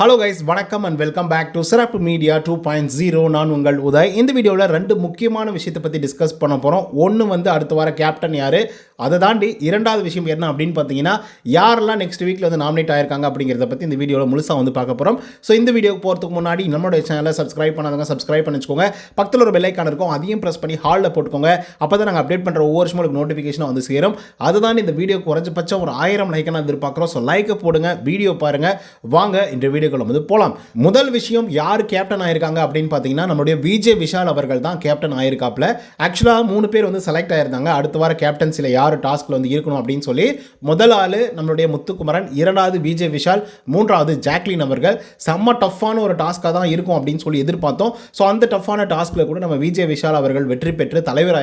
Hello guys வணக்கம் and welcome back to Sirappu media two point zero நான் உங்கள் உதய். இந்த வீடியோவில் ரெண்டு முக்கியமான விஷயத்தை பற்றி டிஸ்கஸ் பண்ண போகிறோம் ஒன்று வந்து அடுத்த வார கேப்டன் யார்? அதை தாண்டி இரண்டாவது விஷயம் என்ன அப்படின்னு பார்த்தீங்கன்னா யாரெல்லாம் நெக்ஸ்ட் வீக்கில் வந்து நாமினேட் ஆயிருக்காங்க அப்படிங்கிறத பற்றி இந்த வீடியோவில் முழுசாக வந்து பார்க்க போகிறோம் ஸோ இந்த வீடியோக்கு போகிறதுக்கு முன்னாடி நம்மளுடைய சேனலை சப்ஸ்கிரைப் பண்ணாதவங்க சப்ஸ்கிரைப் பண்ணி வச்சுக்கோங்க பக்கத்தில் ஒரு பெல்லைக்கான இருக்கும் அதையும் ப்ரெஸ் பண்ணி ஹாலில் போட்டுக்கோங்க. அப்போ தான் நாங்கள் அப்டேட் பண்ணுற ஒவ்வொரு வருஷமும் நோட்டிஃபிகேஷன் வந்து சேரும். அதுதான் இந்த வீடியோ குறைஞ்சபட்சம் ஒரு ஆயிரம் லைக்கை நான் எதிர்பார்க்குறோம். ஸோ லைக்கை போடுங்க வீடியோ பாருங்கள் வாங்க இந்த வீடியோக்குள்ள வந்து போகலாம் முதல் விஷயம் யார் கேப்டன் ஆயிருக்காங்க அப்படின்னு பார்த்தீங்கன்னா நம்மளுடைய விஜய் விஷால் அவர்கள் தான் கேப்டன் ஆயிருக்காப்ல ஆக்சுவலாக மூணு பேர் வந்து செலக்ட் ஆயிருந்தாங்க. அடுத்த வார கேப்டன்சியில் யார் டாஸ்கில் வந்து இருக்கணும் அப்படின்னு சொல்லி முதல் ஆள் நம்மளுடைய முத்துக்குமரன் இரண்டாவது விஜய் விஷால் மூன்றாவது ஜாக்லின் அவர்கள். செம்ம டஃப்பான ஒரு டாஸ்க்காக தான் இருக்கும் அப்படின்னு சொல்லி எதிர்பார்த்தோம். ஸோ அந்த டஃப்பான டாஸ்கில் கூட நம்ம விஜய் விஷால் அவர்கள் வெற்றி பெற்று தலைவர்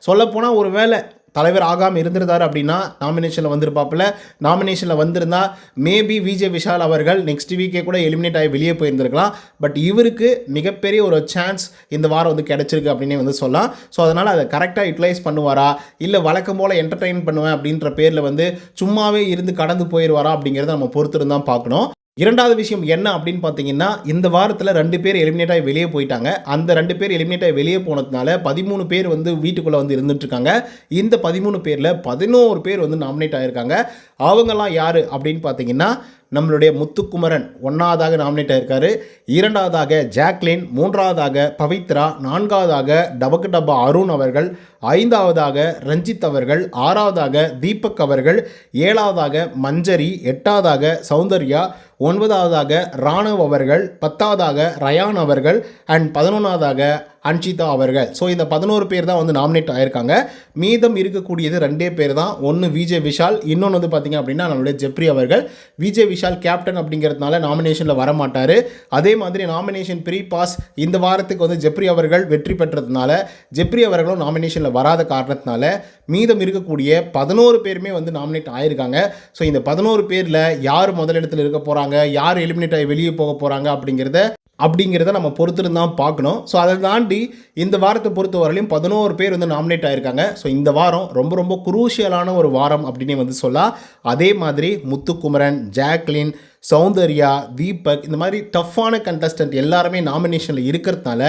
சொல்லப்போனால் ஒரு வேளை தலைவர் ஆகாமல் இருந்திருந்தார் அப்படின்னா நாமினேஷனில் வந்திருப்பாப்புல. நாமினேஷனில் வந்திருந்தா மேபி விஜய் விஷால் அவர்கள் நெக்ஸ்ட் வீக்கே கூட எலிமினேட் ஆகி வெளியே போயிருந்திருக்கலாம். பட் இவருக்கு மிகப்பெரிய ஒரு சான்ஸ் இந்த வாரம் வந்து கிடைச்சிருக்கு அப்படின்னே வந்து சொல்லலாம். ஸோ அதனால் அதை கரெக்டாக யூட்டிலைஸ் பண்ணுவாரா? இல்லை வழக்கம் போல் என்டர்டெயின் பண்ணுவேன் அப்படின்ற பேரில் வந்து சும்மாவே இருந்து கடந்து போயிடுவாரா அப்படிங்கிறத நம்ம பொறுத்திருந்தான் பார்க்கணும். இரண்டாவது விஷயம் என்ன அப்படின்னு பார்த்தீங்கன்னா இந்த வாரத்தில் ரெண்டு பேர் எலிமினேட் ஆகி வெளியே போயிட்டாங்க. அந்த ரெண்டு பேர் எலிமினேட் ஆகி வெளியே போனதுனால பதிமூணு பேர் வந்து வீட்டுக்குள்ளே வந்து இருந்துட்டுருக்காங்க. இந்த பதிமூணு பேரில் பதினோரு பேர் வந்து நாமினேட் ஆகியிருக்காங்க அவங்கெல்லாம் யார் அப்படின்னு பார்த்தீங்கன்னா நம்மளுடைய முத்துக்குமரன் ஒன்றாவதாக நாமினேட் ஆயிருக்காரு. இரண்டாவதாக ஜாக்லின் மூன்றாவதாக பவித்ரா நான்காவதாக டபக்கு டபா அருண் அவர்கள் ஐந்தாவதாக ரஞ்சித் அவர்கள் ஆறாவதாக தீபக் அவர்கள் ஏழாவதாக மஞ்சரி எட்டாவதாக சௌந்தர்யா ஒன்பதாவதாக ராணவ் அவர்கள் பத்தாவதாக ரயான் அவர்கள் அண்ட் பதினொன்றாவதாக அன்ஷிதா அவர்கள். ஸோ இந்த பதினோரு பேர் தான் வந்து நாமினேட் ஆயிருக்காங்க. மீதம் இருக்கக்கூடியது ரெண்டே பேர் தான். ஒன்று விஜய் விஷால் இன்னொன்று வந்து பார்த்திங்க அப்படின்னா நம்மளுடைய ஜெப்ரி அவர்கள். விஜய் விஷால் கேப்டன் அப்படிங்கிறதுனால நாமினேஷனில் வர மாட்டார் அதே மாதிரி நாமினேஷன் ப்ரீ பாஸ் இந்த வாரத்துக்கு வந்து ஜெப்ரி அவர்கள் வெற்றி பெற்றதுனால ஜெப்ரி அவர்களும் நாமினேஷனில் வராத காரணத்தினால மீதம் இருக்கக்கூடிய பதினோரு பேருமே வந்து நாமினேட் ஆயிருக்காங்க. ஸோ இந்த பதினோரு பேரில் யார் முதலிடத்தில் இருக்க போகிறாங்க யார் எலிமினேட் ஆகி வெளியே போக போகிறாங்க அப்படிங்கிறத அப்படிங்கிறத நம்ம பொறுத்திருந்தான் பார்க்கணும். ஸோ அதை தாண்டி இந்த வாரத்தை பொறுத்த வரலையும் பதினோரு பேர் வந்து நாமினேட் ஆகியிருக்காங்க ஸோ இந்த வாரம் ரொம்ப ரொம்ப குரூஷியலான ஒரு வாரம் அப்படின்னே வந்து சொல்லலாம். அதே மாதிரி முத்துக்குமரன் ஜாக்லின் சௌந்தர்யா தீபக் இந்த மாதிரி டஃப்பான கண்டஸ்டன்ட் எல்லாருமே நாமினேஷனில் இருக்கிறதுனால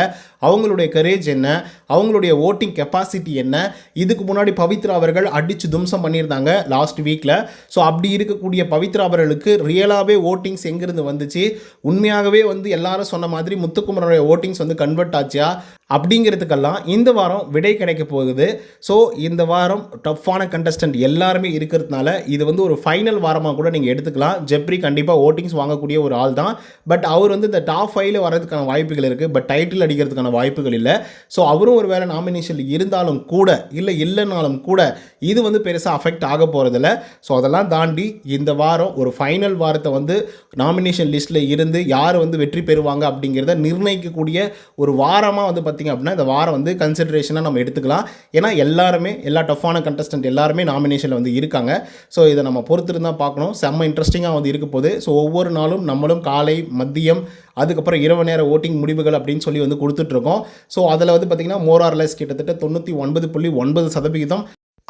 அவங்களுடைய கரேஜ் என்ன? அவங்களுடைய ஓட்டிங் கெப்பாசிட்டி என்ன? இதுக்கு முன்னாடி பவித்ரா அவர்கள் அடித்து தும்சம் பண்ணியிருந்தாங்க லாஸ்ட் வீக்கில் ஸோ அப்படி இருக்கக்கூடிய பவித்ரா அவர்களுக்கு ரியலாகவே ஓட்டிங்ஸ் எங்கேருந்து வந்துச்சு? உண்மையாகவே வந்து எல்லாரும் சொன்ன மாதிரி முத்துக்குமரனுடைய ஓட்டிங்ஸ் வந்து கன்வெர்ட் ஆச்சியா? அப்படிங்கிறதுக்கெல்லாம் இந்த வாரம் விடை கிடைக்க போகுது. ஸோ இந்த வாரம் டஃப்பான கண்டஸ்டன்ட் எல்லாருமே இருக்கிறதுனால இது வந்து ஒரு ஃபைனல் வாரமாக கூட நீங்கள் எடுத்துக்கலாம். ஜெப்ரி கண்டிப்பாக ஓட்டிங்ஸ் வாங்கக்கூடிய ஒரு ஆள் தான். பட் அவர் வந்து இந்த டாப் ஃபைவ்ல வரதுக்கான வாய்ப்புகள் இருக்குது பட் டைட்டில் அடிக்கிறதுக்கான வாய்ப்புகள் இல்லை. ஸோ அவரும் ஒரு வேளை நாமினேஷனில் இருந்தாலும் கூட இல்லை இல்லைனாலும் கூட இது வந்து பெருசாக அஃபெக்ட் ஆக போகிறதில்ல ஸோ அதெல்லாம் தாண்டி இந்த வாரம் ஒரு ஃபைனல் வாரத்தை வந்து நாமினேஷன் லிஸ்ட்டில் இருந்து யார் வந்து வெற்றி பெறுவாங்க அப்படிங்கிறத நிர்ணயிக்கக்கூடிய ஒரு வாரமாக வந்து பார்த்திங்க அப்படின்னா இந்த வாரம் வந்து கன்சிடரேஷனாக நம்ம எடுத்துக்கலாம். ஏன்னா எல்லாருமே எல்லா டஃப்பான கண்டஸ்டன்ட் எல்லாருமே நாமினேஷனில் வந்து இருக்காங்க. ஸோ இதை நம்ம பொறுத்திருந்து பார்க்கணும். செம்ம இன்ட்ரெஸ்டிங்காக வந்து இருக்க போகுது. ஸோ ஒவ்வொரு நாளும் நம்மளும் காலை மதியம் அதுக்கப்புறம் இரவு நேர ஓட்டிங் முடிவுகள் அப்படின்னு சொல்லி வந்து கொடுத்துட்ருக்கோம் ஸோ அதில் வந்து பார்த்திங்கன்னா மோரார்லெஸ் கிட்டத்தட்ட தொண்ணூற்றி ஒன்பது புள்ளி ஒன்பது சதவிகிதம்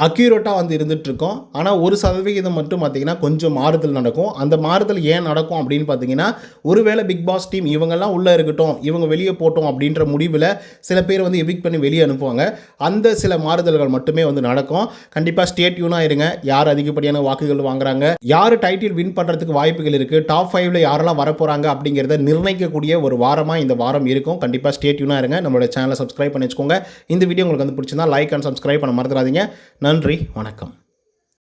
அக்யூரேட்டாக வந்து இருந்துகிட்ருக்கோம் ஆனால் ஒரு சதவிகிதம் மட்டும் பார்த்திங்கன்னா கொஞ்சம் மாறுதல் நடக்கும். அந்த மாறுதல் ஏன் நடக்கும் அப்படின்னு பார்த்தீங்கன்னா ஒருவேளை பிக் பாஸ் டீம் இவங்கெல்லாம் உள்ளே இருக்கட்டும் இவங்க வெளியே போட்டோம் அப்படின்ற முடிவில் சில பேர் வந்து எவிக் பண்ணி வெளியே அனுப்புவாங்க. அந்த சில மாறுதல்கள் மட்டுமே வந்து நடக்கும். கண்டிப்பாக ஸ்டேட் யூனாக இருங்க. யார் அதிகப்படியான வாக்குகள் வாங்குறாங்க யார் டைட்டில் வின் பண்ணுறதுக்கு வாய்ப்புகள் இருக்குது டாப் ஃபைவ்ல யாரெல்லாம் வரப்போகிறாங்க அப்படிங்கிறத நிர்ணயிக்கக்கூடிய ஒரு வாரமாக இந்த வாரம் இருக்கும். கண்டிப்பாக ஸ்டேட் யூனாக இருங்க. நம்மளோட சேனலை சப்ஸ்கிரைப் பண்ணி வச்சுக்கோங்க. இந்த வீடியோ உங்களுக்கு வந்து பிடிச்சிருந்தா லைக் அண்ட் சப்ஸ்கிரைப் பண்ண மறந்துடாதீங்க. நன்றி வணக்கம்.